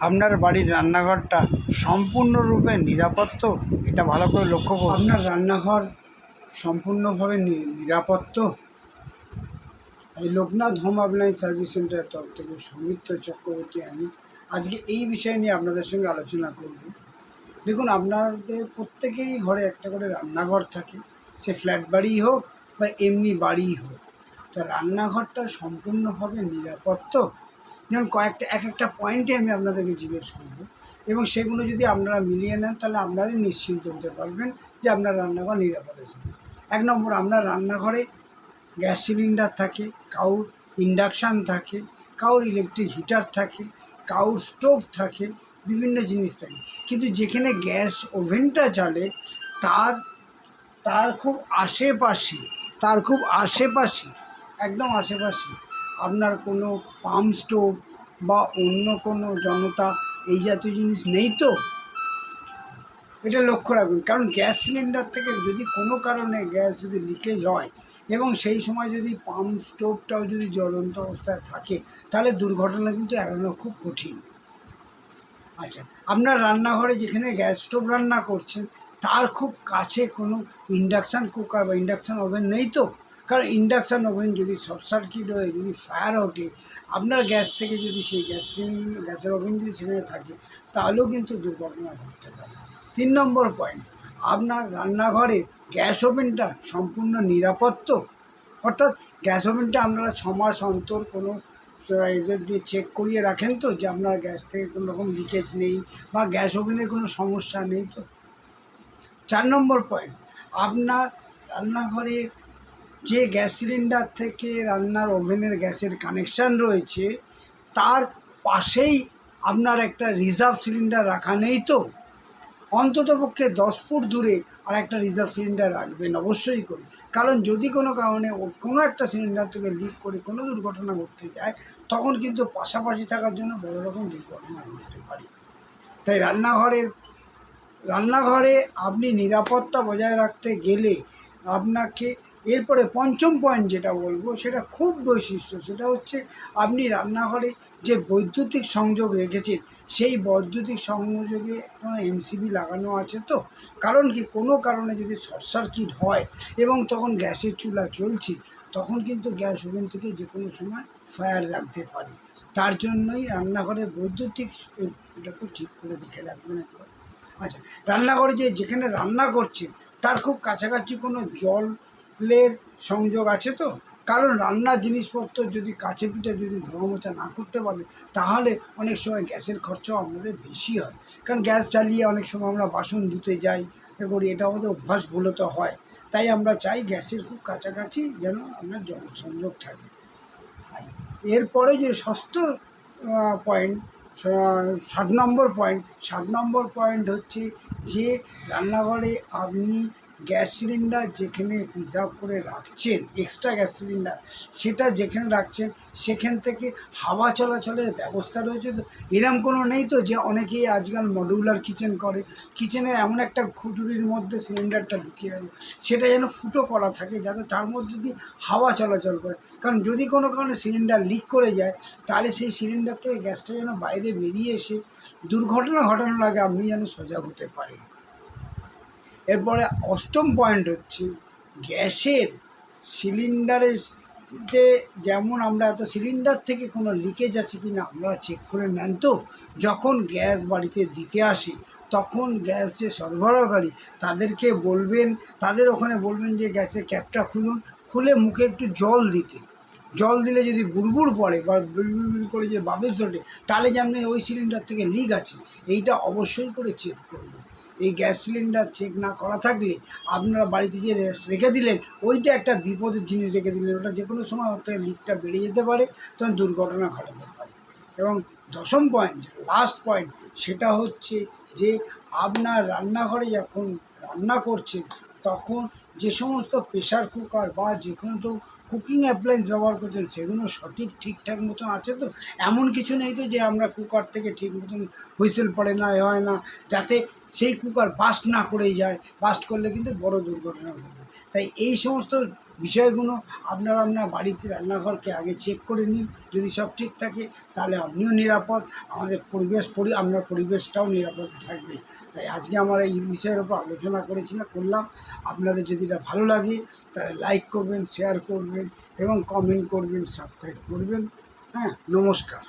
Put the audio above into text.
আপনার বাড়ির রান্নাঘরটা সম্পূর্ণরূপে নিরাপদ তো এটা ভালো করে লক্ষ্য করুন। আপনার রান্নাঘর সম্পূর্ণভাবে নিরাপদ তো এই লোকনাথ হোম অ্যাপ্লায়েন্স সার্ভিস সেন্টারের তরফ থেকে সৌমিত্র চক্রবর্তী আমি আজকে এই বিষয় নিয়ে আপনাদের সঙ্গে আলোচনা করব। দেখুন, আপনাদের প্রত্যেকেরই ঘরে একটা করে রান্নাঘর থাকে। সে ফ্ল্যাট বাড়িই হোক বা এমনি বাড়িই হোক। তো রান্নাঘরটা সম্পূর্ণভাবে নিরাপদ তো যেমন কয়েকটা, এক একটা পয়েন্টে আমি আপনাদেরকে জিজ্ঞেস করব। এবং সেগুলো যদি আপনারা মিলিয়ে নেন, তাহলে আপনারাই নিশ্চিন্ত হতে পারবেন যে আপনার রান্নাঘর নিরাপদ আছে। এক নম্বর, আপনার রান্নাঘরে গ্যাস সিলিন্ডার থাকে, কাউর ইন্ডাকশান থাকে, কাউর ইলেকট্রিক হিটার থাকে, কাউর স্টোভ থাকে, বিভিন্ন জিনিস থাকে। কিন্তু যেখানে গ্যাস ওভেনটা চলে তার তার খুব আশেপাশে, তার খুব আশেপাশে, একদম আশেপাশে আপনার কোনো পাম্প স্টোভ বা অন্য কোনো জনতা এই জাতীয় জিনিস নেই তো? এটা লক্ষ্য রাখবেন। কারণ গ্যাস সিলিন্ডার থেকে যদি কোনো কারণে গ্যাস যদি লিকেজ হয় এবং সেই সময় যদি পাম্প স্টোভটাও যদি জ্বলন্ত অবস্থায় থাকে, তাহলে দুর্ঘটনা কিন্তু এড়ানো খুব কঠিন। আচ্ছা আপনার রান্নাঘরে যেখানে গ্যাস স্টোভ রান্না করছেন, তার খুব কাছে কোনো ইন্ডাকশান কুকার বা ইন্ডাকশান ওভেন নেই তো? কারণ ইন্ডাকশান ওভেন যদি শর্ট সার্কিট হয়ে, যদি ফায়ার ওঠে, আপনার গ্যাস থেকে যদি সেই গ্যাস গ্যাসের ওভেন যদি সেখানে থাকে, তাহলেও কিন্তু দুর্ঘটনা ঘটতে পারে। তিন নম্বর পয়েন্ট আপনার রান্নাঘরে গ্যাস ওভেনটা সম্পূর্ণ নিরাপদ তো? অর্থাৎ গ্যাস ওভেনটা আপনারা ছ মাস অন্তর কোনো এদের দিয়ে চেক করিয়ে রাখেন তো যে আপনার গ্যাস থেকে কোনো রকম লিকেজ নেই বা গ্যাস ওভেনের কোনো সমস্যা নেই তো? চার নম্বর পয়েন্ট আপনার রান্নাঘরে যে গ্যাস সিলিন্ডার থেকে রান্নার ওভেনের গ্যাসের কানেকশান রয়েছে, তার পাশেই আপনার একটা রিজার্ভ সিলিন্ডার রাখা নেই তো? অন্ততপক্ষে দশ ফুট দূরে আর একটা রিজার্ভ সিলিন্ডার রাখবেন অবশ্যই করে। কারণ যদি কোনো কারণে কোনো একটা সিলিন্ডার থেকে লিক করে কোনো দুর্ঘটনা ঘটতে যায়, তখন কিন্তু পাশাপাশি থাকার জন্য বড় রকম দুর্ঘটনা ঘটতে পারে। তাই রান্নাঘরের, রান্নাঘরে আপনি নিরাপত্তা বজায় রাখতে গেলে আপনাকে এরপরে পঞ্চম পয়েন্ট যেটা বলব, সেটা খুব বৈশিষ্ট্য, সেটা হচ্ছে আপনি রান্নাঘরে যে বৈদ্যুতিক সংযোগ রেখেছেন, সেই বৈদ্যুতিক সংযোগে এমসিবি লাগানো আছে তো? কারণ কি? কোনো কারণে যদি শর্ট সার্কিট হয় এবং তখন গ্যাসের চুলা চলছে তখন কিন্তু গ্যাস ওভেন থেকে যে কোনো সময় ফায়ার রাখতে পারে। তার জন্যই রান্নাঘরে বৈদ্যুতিক এটাকে ঠিক করে রেখে রাখবেন একবার। আচ্ছা রান্নাঘরে যে যেখানে রান্না করছে তার খুব কাছাকাছি কোনো জলের সংযোগ আছে তো? কারণ রান্নার জিনিসপত্র যদি কাছে পিঠে যদি ধোয়ামোচা না করতে পারে, তাহলে অনেক সময় গ্যাসের খরচাও আমাদের বেশি হয়। কারণ গ্যাস চালিয়ে অনেক সময় আমরা বাসন ধুতে যাই, এ করি, এটা আমাদের অভ্যাস ভুলত হয়। তাই আমরা চাই গ্যাসের খুব কাছাকাছি যেন আপনার জল সংযোগ থাকে। আচ্ছা এরপরে যে ষষ্ঠ পয়েন্ট সাত নম্বর পয়েন্ট সাত নম্বর পয়েন্ট হচ্ছে যে রান্নাঘরে আপনি গ্যাস সিলিন্ডার যেখানে রিজার্ভ করে রাখছেন এক্সট্রা গ্যাস সিলিন্ডার, সেটা যেখানে রাখছেন, সেখান থেকে হাওয়া চলাচলের ব্যবস্থা রয়েছে। তো এরম কোনো নেই তো যে অনেকেই আজকাল মডিউলার কিচেন করে? কিচেনের এমন একটা খুঁটুরির মধ্যে সিলিন্ডারটা ঢুকিয়ে গেল সেটা যেন ফুটো করা থাকে যাতে তার মধ্যে দিয়ে হাওয়া চলাচল করে। কারণ যদি কোনো কারণে সিলিন্ডার লিক করে যায়, তাহলে সেই সিলিন্ডার থেকে গ্যাসটা যেন বাইরে বেরিয়ে এসে দুর্ঘটনা ঘটানোর আগে আপনি যেন সজাগ হতে পারেন। এরপরে অষ্টম পয়েন্ট হচ্ছে গ্যাসের সিলিন্ডারের যে যেমন আমরা এত সিলিন্ডার থেকে কোনো লিকেজ আছে কি না আপনারা চেক করে নেন তো। যখন গ্যাস বাড়িতে দিতে আসি, তখন গ্যাস যে সরবরাহকারী তাদেরকে বলবেন, তাদের ওখানে বলবেন যে গ্যাসের ক্যাপটা খুলুন, খুলে মুখে একটু জল দিতে। জল দিলে যদি বুড়বুড় পড়ে বা বিড়বিড় করে যে বাবেস ওঠে তাহলে জানবেন ওই সিলিন্ডার থেকে লিক আছে, এইটা অবশ্যই করে চেক করবেন। এই গ্যাস সিলিন্ডার চেক না করা থাকলে আপনারা বাড়িতে যে রেখে দিলেন, ওইটা একটা বিপদের জিনিস রেখে দিলেন। ওটা যে কোনো সময় হতে লিকটা বেড়ে যেতে পারে, তখন দুর্ঘটনা ঘটাতে পারে। এবং দশম পয়েন্ট লাস্ট পয়েন্ট সেটা হচ্ছে যে আপনার রান্নাঘরে যখন রান্না করছেন, তখন যে সমস্ত প্রেশার কুকার বা যে কোনো তো কুকিং অ্যাপ্লায়েন্স ব্যবহার করছেন, সেগুলো সঠিক, ঠিকঠাক মতন আছে তো? এমন কিছু নেই তো যে আমরা কুকার থেকে ঠিক মতন হুইসেল পড়ে না হয় না। যাতে সেই কুকার বাস্ট না করেই যায় বাস্ট করলে কিন্তু বড় দুর্ঘটনা ঘটবে। তাই এই সমস্ত বিষয়গুলো আপনারা আপনার বাড়িতে রান্নাঘরকে আগে চেক করে নিন। যদি সব ঠিক থাকে, তাহলে আপনিও নিরাপদ। আমাদের পরিবেশ পরি আপনার পরিবেশটাও নিরাপদ থাকবে। তাই আজকে আমরা এই বিষয়ের উপর আলোচনা করেছিলাম করলাম। আপনাদের যদি এটা ভালো লাগে, তাহলে লাইক করবেন শেয়ার করবেন এবং কমেন্ট করবেন সাবস্ক্রাইব করবেন। হ্যাঁ নমস্কার।